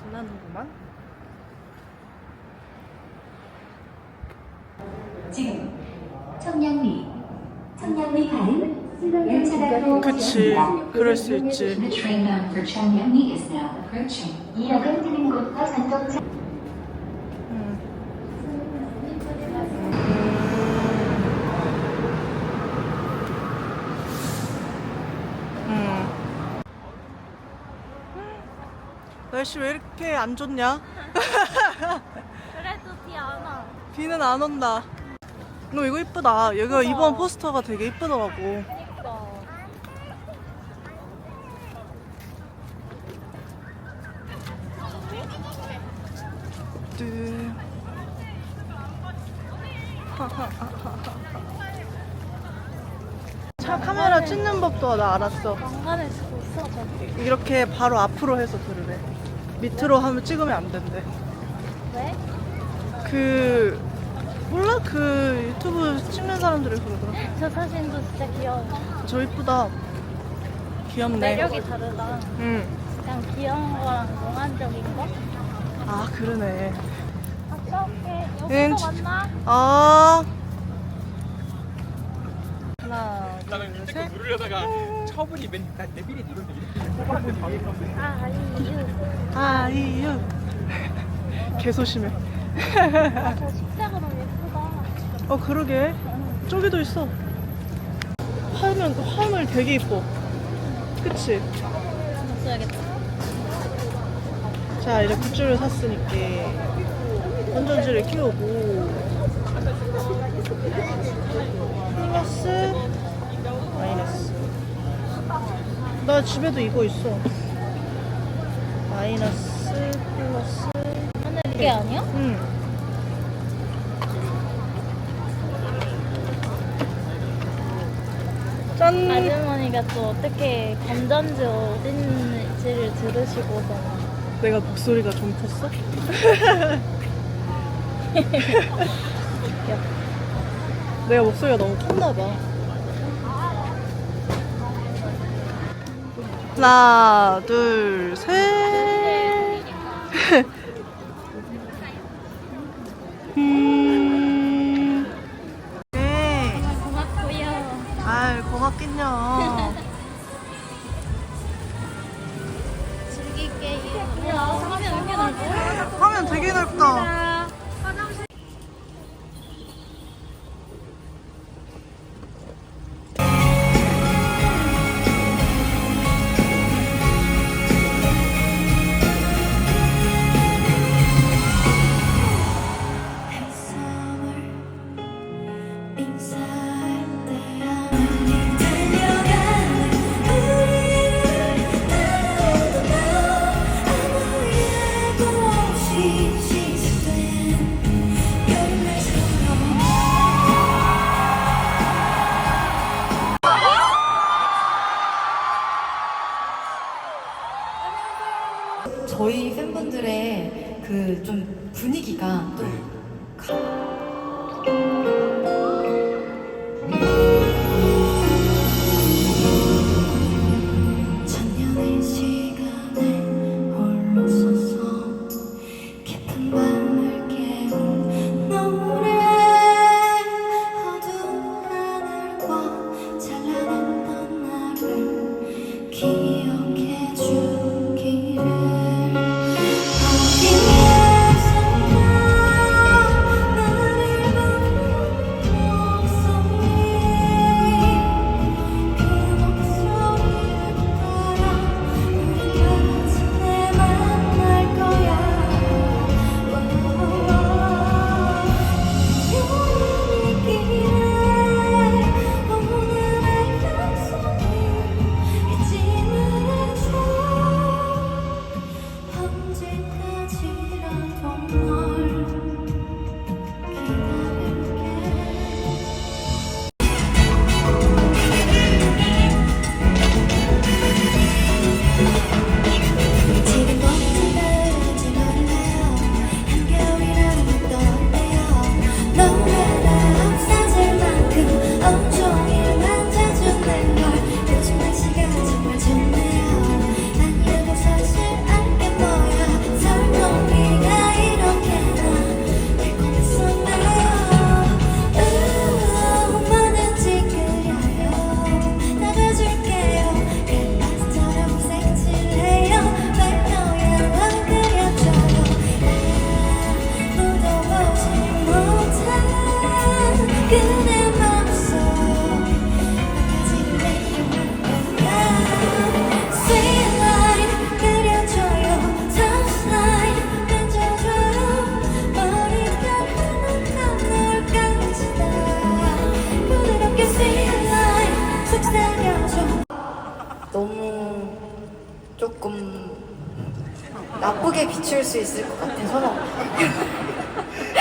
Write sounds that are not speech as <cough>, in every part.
신나는구만. 지금 청량리 청량리 가는 열차가 그치, 그럴 수 있지. The train bound for 청량리 is now approaching. 이 역은 드는 곳과 전동차 날씨 왜 이렇게 안 좋냐? <laughs> 그래도 비 안 와. 비는 안 온다. 너 이거 이쁘다. 여기가 이번 포스터가 되게 이쁘더라고. 그니까. <laughs> 차 카메라 찍는 법도 나 알았어. 왕관을 쓰고 있어, 저기. 이렇게 바로 앞으로 해서 들으래. 밑으로 하면 찍으면 안 된대. 왜? 그 몰라 그 유튜브 찍는 사람들이 그러더라. 저 사진도 진짜 귀여워. 저 이쁘다. 귀엽네. 매력이 다르다. 응. 그냥 귀여운 거랑 몽환적인 거? 아 그러네. 갔다 올게. 응. 여기서 만나. 아. 하나, 둘, 셋. 누르려다가 처분이 맨날 데빌이 누른데 아, 아니, 아, 이유. 개소심해. 십자가 너무 예쁘다. 어, 그러게. 저기도 있어. 화면, 화물 되게 이뻐. 그치? 자, 이제 굿즈를 샀으니까. 건전지를 키우고. 플러스, 마이너스. 나 집에도 이거 있어. 마이너스, 플러스. 하늘 이 게 아니야? 응. 짠! 아주머니가 또 어떻게 건전지 어딘지를 들으시고서 내가 목소리가 좀 컸어? <laughs> 내가 목소리가 너무 컸나 봐. 하나, 둘, 셋. 이렇게 넓어? 화면 되게 넓다. 저희 팬분들의 그 좀 분위기가 또 천년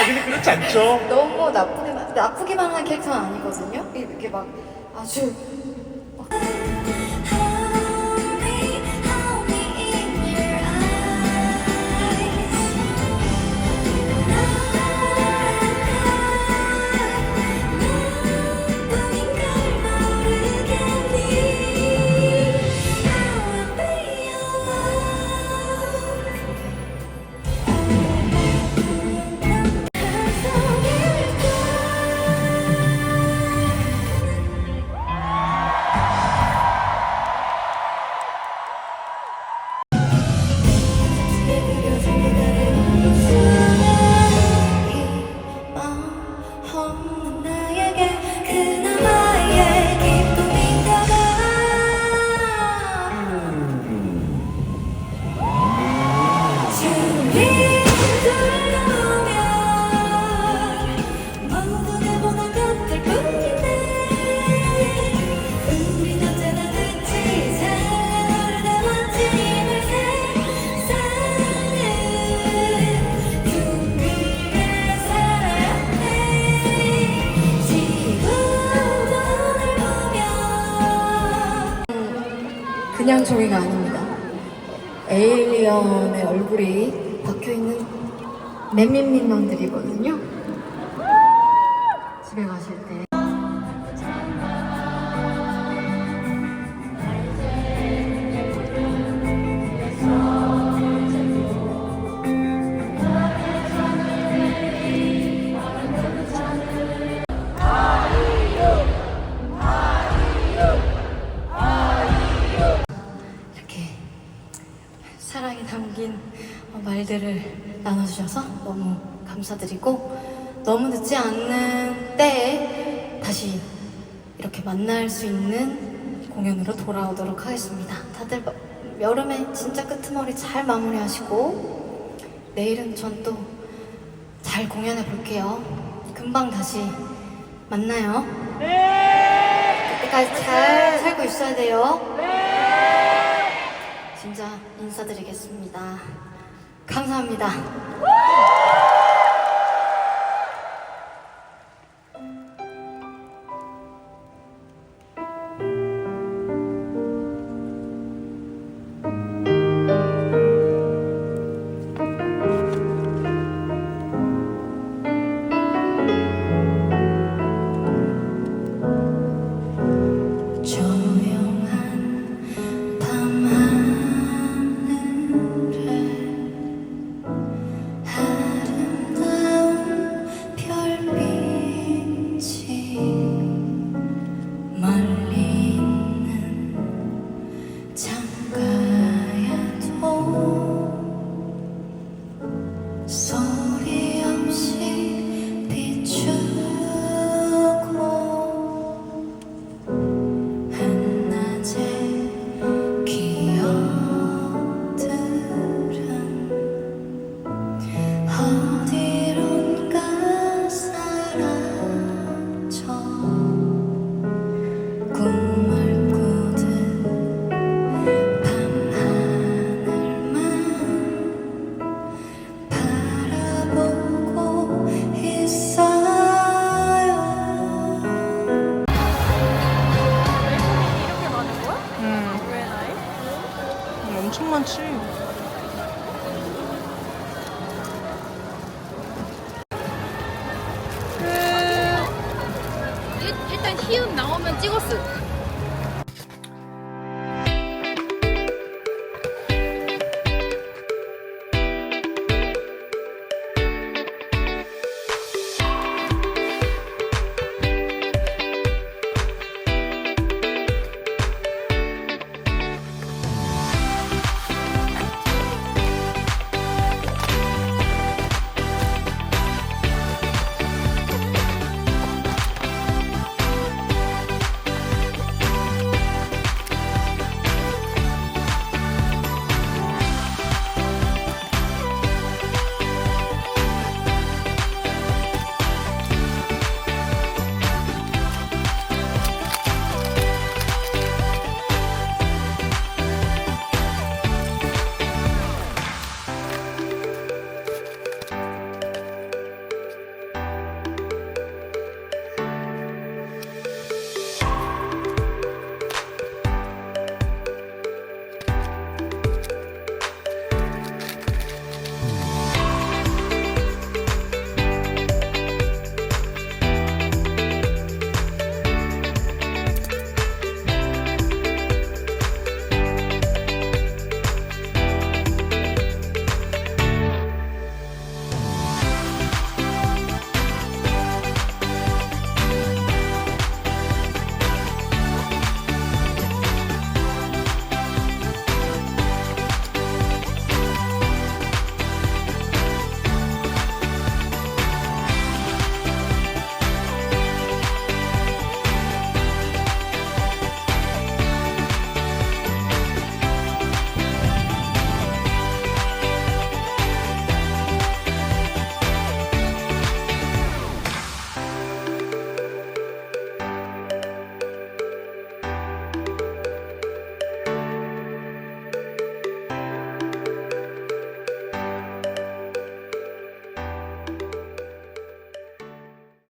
근데 그렇지 않죠? 너무 나쁘게 나쁘기만 한 캐릭터는 아니거든요. 이렇게 막 아주 그냥 종이가 아닙니다. 에일리언의 얼굴이 박혀 있는 맨민민망들이거든요. 어, 말들을 나눠주셔서 너무 감사드리고 너무 늦지 않는 때에 다시 이렇게 만날 수 있는 공연으로 돌아오도록 하겠습니다. 다들 마- 여름에 진짜 끄트머리 잘 마무리하시고 내일은 전 또 잘 공연해 볼게요. 금방 다시 만나요. 그때까지 잘 살고 있어야 돼요. 진짜 인사드리겠습니다. 감사합니다. 많지. 일단 희음 나오면 찍었어.